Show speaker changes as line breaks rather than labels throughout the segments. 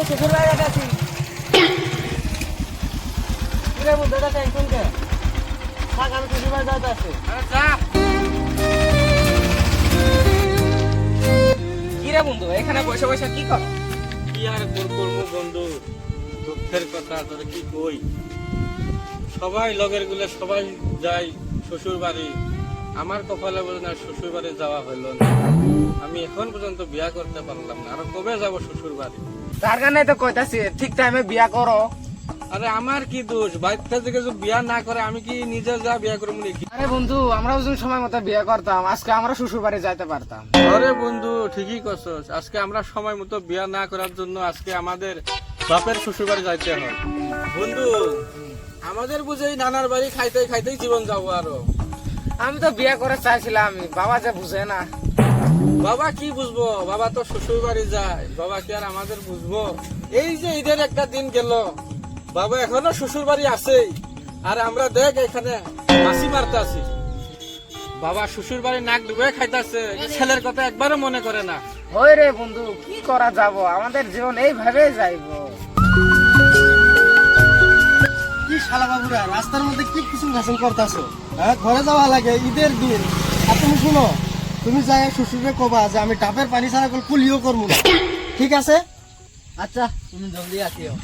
শ্বশুর কিরে বন্ধু এটা টেনশন কে থাক আমি শ্বশুর বাড়ি যাইতে আসছি।
কিরে বন্ধু এখানে বসে বসে কি কর?
কি আর তোর বন্ধু? দুঃখের কথা তোর কি কই? সবাই লগেরগুলো সবাই যায় শ্বশুর বাড়ি আমার কপালে বলে না শ্বশুর বাড়ি যাওয়া হইল না। আমি এখন পর্যন্ত বিয়া করতে পারলাম না। আর কবে যাব শ্বশুর বাড়ি
তার কারণে তো কইতাছি ঠিক টাইমে বিয়া করো।
আরে আমার কি দোষ? বাচ্চা থেকে যদি বিয়া না করে আমি কি নিজে যা বিয়া করব নাকি
আরে বন্ধু আমরাও যদি সময় মতো বিয়ে করতাম আজকে আমরা শ্বশুর বাড়ি যাইতে পারতাম।
আরে বন্ধু ঠিকই করছস আজকে আমরা সময় মতো বিয়া না করার জন্য আজকে আমাদের বাপের শ্বশুর বাড়ি যাইতে হয়। বন্ধু আমাদের বুঝেই নানার বাড়ি খাইতে খাইতেই জীবন যাব আরও।
আমি তো বিয়ে করে চাইছিলাম বাবা যে বুঝে না।
বাবা কি বুঝব? বাবা তো শ্বশুর বাড়ি যায়। বাবা কি আর আমাদের বুঝব? এই যে ঈদের একটা দিন গেল। বাবা এখনও শ্বশুর বাড়ি আছেই। আর আমরা দেখ এখানে হাসি মারতে আছি বাবা শ্বশুর বাড়ি নাক ডুবে খাইতেছে। ছেলের কথা একবারও মনে করে না।
হয় রে বন্ধু কি করা যাব? আমাদের জীবন এইভাবে যাইব।
কি করতেছো? হ্যাঁ ঘরে যাওয়া লাগে, ঈদের দিন। আর তুমি শুনো, তুমি যাই শ্বশুরে কবা যে আমি ডাবের পানি ছাড়া করে কুলিও করব ঠিক আছে? আচ্ছা তুমি জলদি আসিও।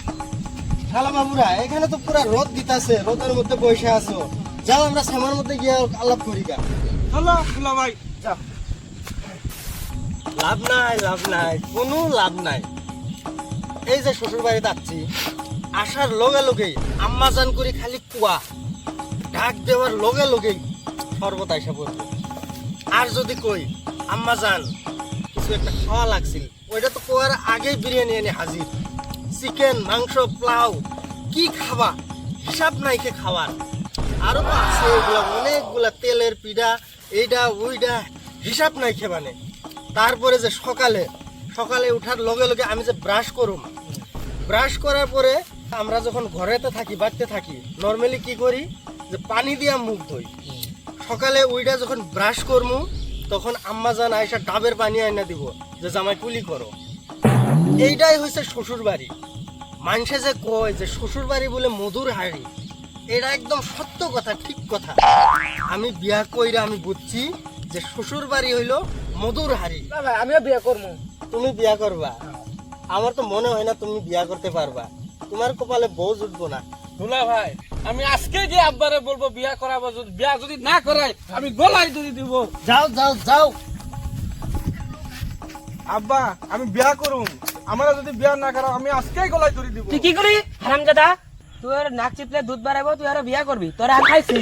শালা বাবুরা, এখানে তো পুরা রোদ দিতাছে, রোদের মধ্যে বসে আছো। যাও, আমরা শ্যামার মধ্যে গিয়ে আলাপ করি গা।
হ্যালো ফুলা ভাই,
যাও। লাভ নাই লাভ নাই, কোনো লাভ নাই। এই যে শ্বশুর বাড়িতে আসছি, আসার লগে লগেই আম্মা জান করে খালি কুয়া। ডাক দেওয়ার লগে লগেই শরবত আইসা পড়বে আর যদি কই, আম্মা জান, কিছু একটা খাওয়া লাগছিল। ওইটা তো কোয়ার আগেই বিরিয়ানি এনে হাজির। চিকেন, মাংস, পোলাও, কি খাবা? হিসাব নাই কে খাওয়ার। আরও তো আছে এগুলা অনেকগুলা তেলের পিঠা এইটা ওইটা হিসাব নাই খেবানে তারপরে যে সকালে সকালে উঠার লগে লগে আমি যে ব্রাশ করুম। ব্রাশ করার পরে আমরা যখন ঘরেতে থাকি, বাড়িতে থাকি নর্মালি কি করি? যে পানি দিয়া মুখ ধুই। সকালে ওইটা যখন ব্রাশ করমু তখন আম্মা জান আয়সা ডাবের পানি আইনা দিব যে জামাই কুলি করো। এইটাই হয়েছে শ্বশুর বাড়ি মানুষে যে কয় যে শ্বশুর বাড়ি বলে মধুর হাড়ি এটা একদম সত্য কথা ঠিক কথা। আমি বিয়া কইরা আমি বুঝছি যে শ্বশুর বাড়ি হইল মধুর হাড়ি।
আমিও বিয়া করব
তুমি বিয়া করবা। আমার তো মনে হয় না তুমি বিয়া করতে পারবা। তোমার কপালে বউ জুটবো না।
দুলা ভাই আমি আজকে গিয়ে আব্বারে বলব বিয়া করাবো যদি বিয়া যদি না করাই আমি গলায় দড়ি দিব।
যাও যাও যাও।
আব্বা আমি বিয়া করুম। আমরা যদি বিয়া না করাও আমি আজকেই গলায় দড়ি দিব।
তুই কি করি হারাম দাদা তুই আর নাক চিপলে দুধ বাড়াবো তুই আর বিয়া করবি। তোর আর খাইছি।